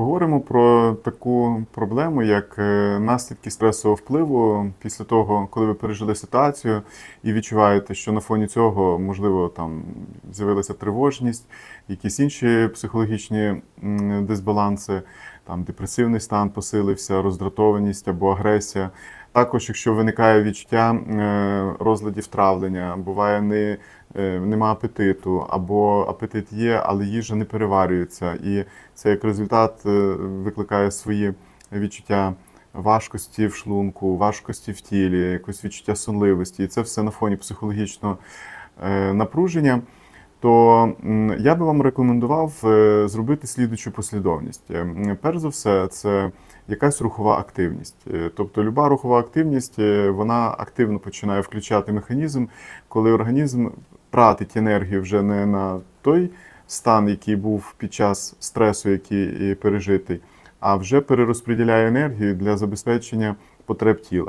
Поговоримо про таку проблему, як е, наслідки стресового впливу після того, коли ви пережили ситуацію і відчуваєте, що на фоні цього можливо там з'явилася тривожність, якісь інші психологічні дисбаланси, там депресивний стан посилився, роздратованість або агресія. Також, якщо виникає відчуття е, розладів травлення, буває не, е, нема апетиту, або апетит є, але їжа не переварюється, і це як результат е, викликає свої відчуття важкості в шлунку, важкості в тілі, якось відчуття сонливості, і це все на фоні психологічного напруження. То я би вам рекомендував е, зробити слідучу послідовність. Е, Перш за все, це якась рухова активність. Е, Тобто люба рухова активність вона активно починає включати механізм, коли організм тратить енергію вже не на той стан, який був під час стресу, який пережитий, а вже перерозподіляє енергію для забезпечення потреб тіла.